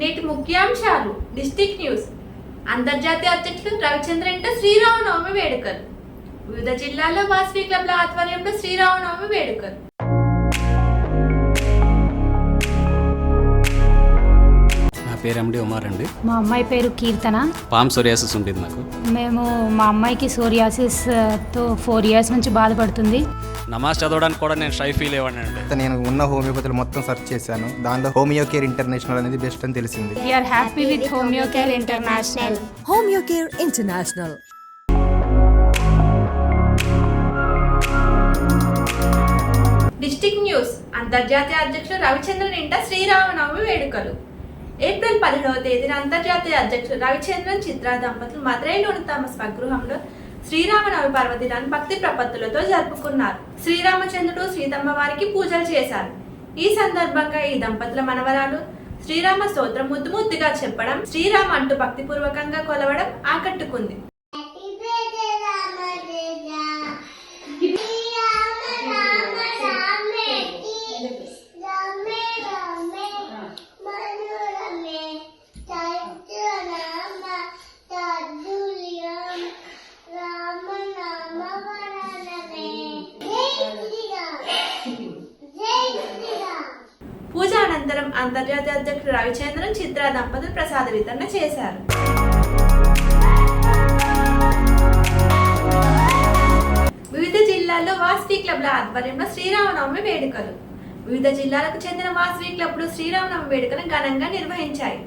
నేటి ముఖ్యాంశాలు district news అంతర్జాతీయ అధ్యక్షులు రవిచంద్ర ఇంట శ్రీరామనవమి వేడుకలు వివిధ జిల్లాల్లో వాసవి క్లబ్ల ఆధ్వర్యంలో శ్రీరామనవమి వేడుకలు. పేరు ఎండి ఉమార్ అండి. మా అమ్మాయి పేరు కీర్తన. పామ్ సోరియాసిస్ ఉండేది నాకు మేము మా అమ్మాయికి సోరియాసిస్తో ఫోర్ ఇయర్స్ నుంచి బాధపడుతుంది. నమాజ్ చదవడానికి కూడా నేను షై ఫీల్ అయ్యాను అండి. నేను ఉన్న హోమియోపతులు మొత్తం సెర్చ్ చేశాను. దానిలో హోమియో కేర్ ఇంటర్నేషనల్ అనేది బెస్ట్ అని తెలిసింది. We're happy with homeo care international Homeocare International. District news అంతర్జాతీయ అధ్యక్షులు రవిచంద్రన్ ఇంట శ్రీరామనవమి వేడుకలు. ఏప్రిల్ పదిహేడవ తేదీన అంతర్జాతీయ అధ్యక్షులు రవిచంద్రన్ చిత్ర దంపతులు మదురైలోని తమ స్వగృహంలో శ్రీరామనవమి పర్వదినాన్ని భక్తి ప్రపత్తులతో జరుపుకున్నారు. శ్రీరామచంద్రుడు సీతమ్మ వారికి పూజలు చేశారు. ఈ సందర్భంగా ఈ దంపతుల మనవరాలు శ్రీరామ స్తోత్రం ముద్దు ముద్దుగా చెప్పడం శ్రీరామ అంటూ భక్తిపూర్వకంగా కొలవడం ఆకట్టుకుంది. అంతర్జాతీయ అధ్యక్షుడు రవిచంద్రన్ చిత్ర దంపతులు ప్రసాద వితరణ చేశారు. వివిధ జిల్లాల్లో వాసవి క్లబ్ల ఆధ్వర్యంలో శ్రీరామనవమి వేడుకలు. వివిధ జిల్లాలకు చెందిన వాసవి క్లబ్లు శ్రీరామనవమి వేడుకను ఘనంగా నిర్వహించాయి.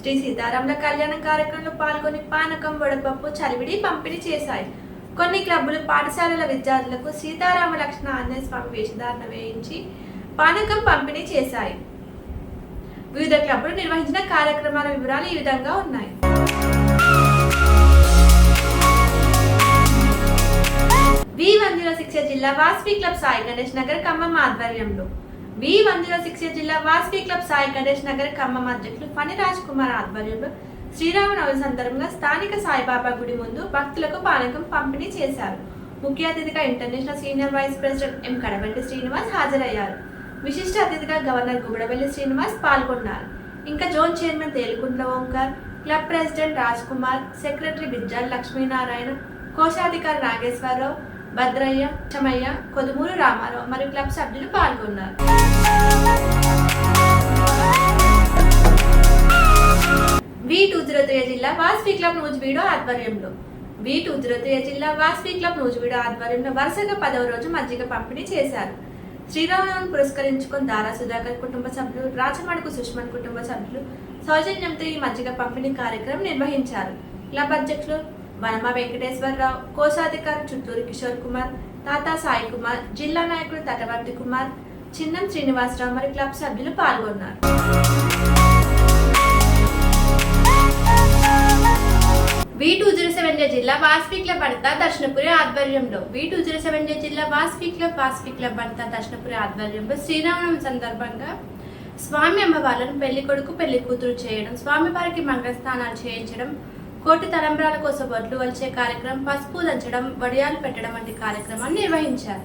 శ్రీ సీతారాముల కళ్యాణ కార్యక్రమంలో పాల్గొని పానకం వడపప్పు చలివిడి పంపిణీ చేశాయి. కొన్ని క్లబ్బులు పాఠశాలల విద్యార్థులకు సీతారామ లక్ష్మణ ఆంజనేయ స్వామి వేషధారణ వేయించి పానకం పంపిణీ చేశాయి. వివిధ క్లబ్లు నిర్వహించిన కార్యక్రమాల వివరాలు ఈ విధంగా ఉన్నాయి. వి వన్ జీరో సిక్స్ జిల్లా వాస్వి క్లబ్ సాయి గణేష్ నగర్ ఖమ్మం ఆధ్వర్యంలో. వి వన్ జీరో సిక్స్ జిల్లా వాస్వి క్లబ్ సాయి గణేష్ నగర్ ఖమ్మం అధ్యక్షులు ఫణి రాజ్ కుమార్ ఆధ్వర్యంలో శ్రీరామనవమి సందర్భంగా స్థానిక సాయిబాబా గుడి ముందు భక్తులకు పానకం పంపిణీ చేశారు. ముఖ్య అతిథిగా international senior vice president M Kadabandi Srinivas హాజరయ్యారు. విశిష్ట అతిథిగా గవర్నర్ గుబడవెల్లి శ్రీనివాస్ పాల్గొన్నారు. ఇంకా zone chairman Telukuntla Omkar club president Raj Kumar secretary Bijjal Lakshminarayana కోశాధికారి నాగేశ్వరరావు భద్రయ్య చమయ్య కొదుమూరు రామారావు మరియు క్లబ్ సభ్యులు పాల్గొన్నారు. వి టూ జీరో త్రీ జిల్లా వాస్వి క్లబ్ నూజివీడు ఆధ్వర్యంలో. వి టూ జీరో త్రీ జిల్లా వాస్వి క్లబ్ నూజివీడు ఆధ్వర్యంలో వరుసగా పదవ రోజు మజ్జిగ పంపిణీ చేశారు. శ్రీరామనవమి పురస్కరించుకొని దారా సుధాకర్ కుటుంబ సభ్యులు రాచమణుకు సుష్మన్ కుటుంబ సభ్యులు సౌజన్యంతో ఈ మజ్జిగ పంపిణీ కార్యక్రమం నిర్వహించారు. క్లబ్ అధ్యక్షులు వనమ వెంకటేశ్వరరావు కోశాధికారి చుట్టూరు కిషోర్ కుమార్ తాతా సాయి కుమార్ జిల్లా నాయకుడు తటవర్తి కుమార్ చిన్నం శ్రీనివాసరావు మరియు క్లబ్ సభ్యులు పాల్గొన్నారు. జిల్లా వాస్పీ క్లబ్ అడత దర్శనపురి ఆధ్వర్యంలో. వీటి టూ సెవెన్ జిల్లా వాస్పీ క్లబ్ వాస్పీ క్లబ్ అడత దర్శనపురి ఆధ్వర్యంలో శ్రీరామనవమి సందర్భంగా స్వామి అమ్మవార్లను పెళ్ళి కొడుకు పెళ్ళి కూతురు చేయడం స్వామి వారికి మంగళస్నానాలు చేయించడం కోటి తలంబ్రాల కోసం వడ్లు వలిచే కార్యక్రమం పసుపు దంచడం వడియాలు పెట్టడం వంటి కార్యక్రమాన్ని నిర్వహించారు.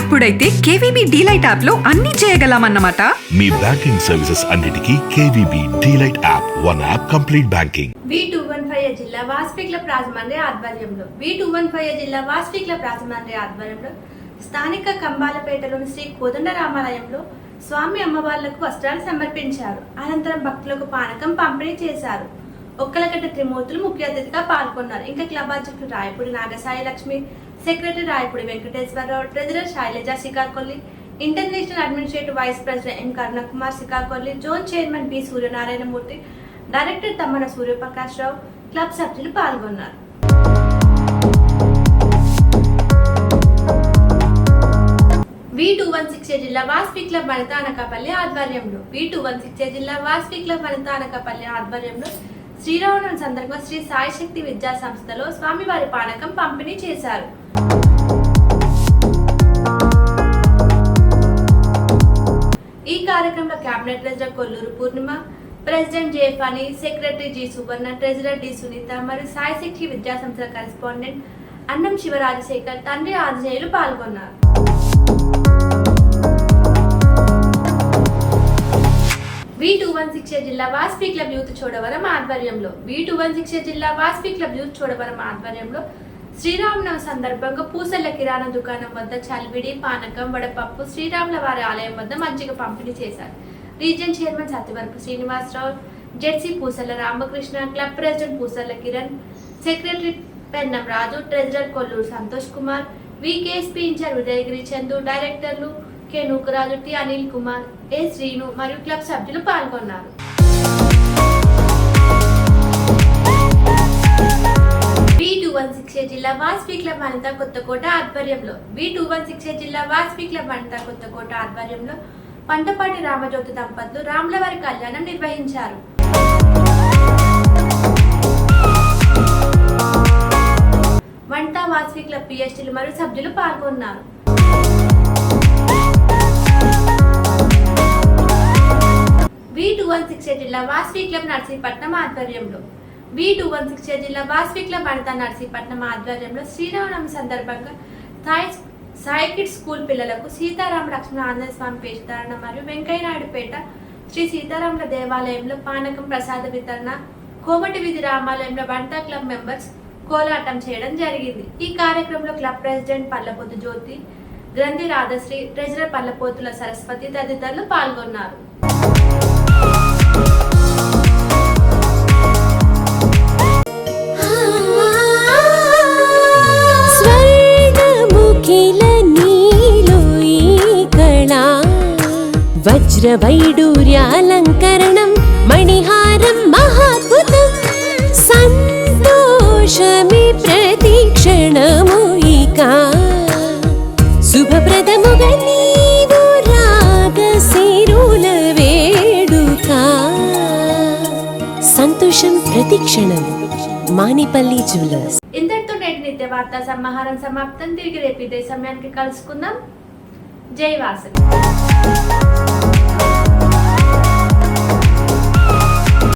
అప్పుడైతే కేవీబీ డీలైట్ యాప్లో అన్ని చేయగలమన్నమాట. మీ బ్యాంకింగ్ సర్వీసెస్ అన్నిటికీ KVB DeLight app one app complete banking. V two one five జిల్లా వాస్పీ క్లబ్ రాజమండ్రి ఆధ్వర్యంలో వి టూ వన్ ఫైవ్ జిల్లా వాస్పీ క్లబ్ రాజమండ్రి ఆధ్వర్యంలో స్థానిక కంబాలపేటలోని శ్రీ కోదండ రామాలయంలో స్వామి అమ్మవార్లకు వస్త్రాలు సమర్పించారు. అనంతరం భక్తులకు పానకం పంపిణీ చేశారు. ఒక్కలగడ్డ త్రిమూర్తులు ముఖ్య అతిథిగా పాల్గొన్నారు. ఇంకా క్లబ్ అధ్యక్షుడు Rayapudi Nagasai Lakshmi secretary Rayapudi Venkateswararao treasurer Sailaja Sikakolli international administrative vice president M Karunakumar Sikakolli zone chairman B Suryanarayanamurthy director Tammana Suryaprakash Rao club సభ్యులు పాల్గొన్నారు. వి టూ వన్ జిల్లా వాస్పి క్లబ్ వనిత ఆధ్వర్యంలో వి టూ వన్ సిక్స్ జిల్లా వాస్పి club వనిత ఆధ్వర్యంలో శ్రీరామనవమి సందర్భంగా శ్రీ సాయి శక్తి విద్యా సంస్థలో స్వామివారి పానకం పంపిణీ చేశారు. ఈ కార్యక్రమంలో cabinet treasurer Kolluru Purnima president J Phani secretary G Suvarna treasurer D Sunitha మరియు సాయి శక్తి విద్యా సంస్థల కరెస్పాండెంట్ అన్నం శివరాజశేఖర్ తండ్రి ఆంజనేయులు పాల్గొన్నారు. వి టూ వన్ సిక్స్ జిల్లా వాస్పీ క్లబ్ యూత్ చోడవరం ఆధ్వర్యంలో వి టూ వన్ సిక్స్ జిల్లా వాస్పీ క్లబ్ యూత్ చూడవరం ఆధ్వర్యంలో శ్రీరామనవమి సందర్భంగా పూసల కిరాణా దుకాణం వద్ద చల్విడి పానకం వడపప్పు శ్రీరాముల వారి ఆలయం వద్ద మంచిగా పంపిణీ చేశారు. Region chairman Satyavarapu Srinivasarao ZC Pusala Ramakrishna club president Pusala Kiran secretary Pennam Raju treasurer Kolluru Santosh Kumar VKSP incharge Udayagiri Chandu డైరెక్టర్లు K Nookaraju T Anil Kumar A Srinu మరియు క్లబ్ సభ్యులు పాల్గొన్నారు. బి టూ వన్ సిక్స్ జిల్లా వాస్పీ club Anitha Kothakota ఆధ్వర్యంలో B two one six జిల్లా వాస్పీ club Anitha Kothakota ఆధ్వర్యంలో పంటపాటి రామజ్యోతి దంపతులు రాములవారి కళ్యాణం నిర్వహించారు. వంట వాస్పీ క్లబ్ పిఎస్టీలు మరియు సభ్యులు పాల్గొన్నారు. జిల్లా వాస్వి క్లబ్ నర్సీపట్నం ఆధ్వర్యంలో. వి టూ వన్ సిక్స్ జిల్లా వాస్వి క్లబ్ వనిత నర్సీపట్నం ఆధ్వర్యంలో శ్రీరామనవమి సందర్భంగా సాయి సాయి కిడ్స్ స్కూల్ పిల్లలకు సీతారామ లక్ష్మణ ఆనంద స్వామి పేషధారణ మరియు వెంకయ్యనాయుడుపేట శ్రీ సీతారాముల దేవాలయంలో పానకం ప్రసాద వితరణ కోమటి విధి రామాలయంలో వనితా క్లబ్ మెంబర్స్ కోలాటం చేయడం జరిగింది. ఈ కార్యక్రమంలో క్లబ్ ప్రెసిడెంట్ పల్లపోతు జ్యోతి గ్రంథి రాధశ్రీ ట్రెజరర్ పల్లపోతుల సరస్వతి తదితరులు పాల్గొన్నారు. వజ్రవైడూర్యాలంకరణం మణిహారం మహాద్భుతం సంతోషమి ప్రతిక్షణము ఇక. శుభప్రదముగా నీవు రాగశిరుల వేడుక. సంతోషం ప్రతిక్షణం మానిపల్లి జ్యువెలర్స్. ఇంతటితో నేటి నిత్య వార్తా సమాహారం సమాప్తం. తిరిగి రేపు ఇదే సమయానికి కలుసుకుందాం. జై వాసవి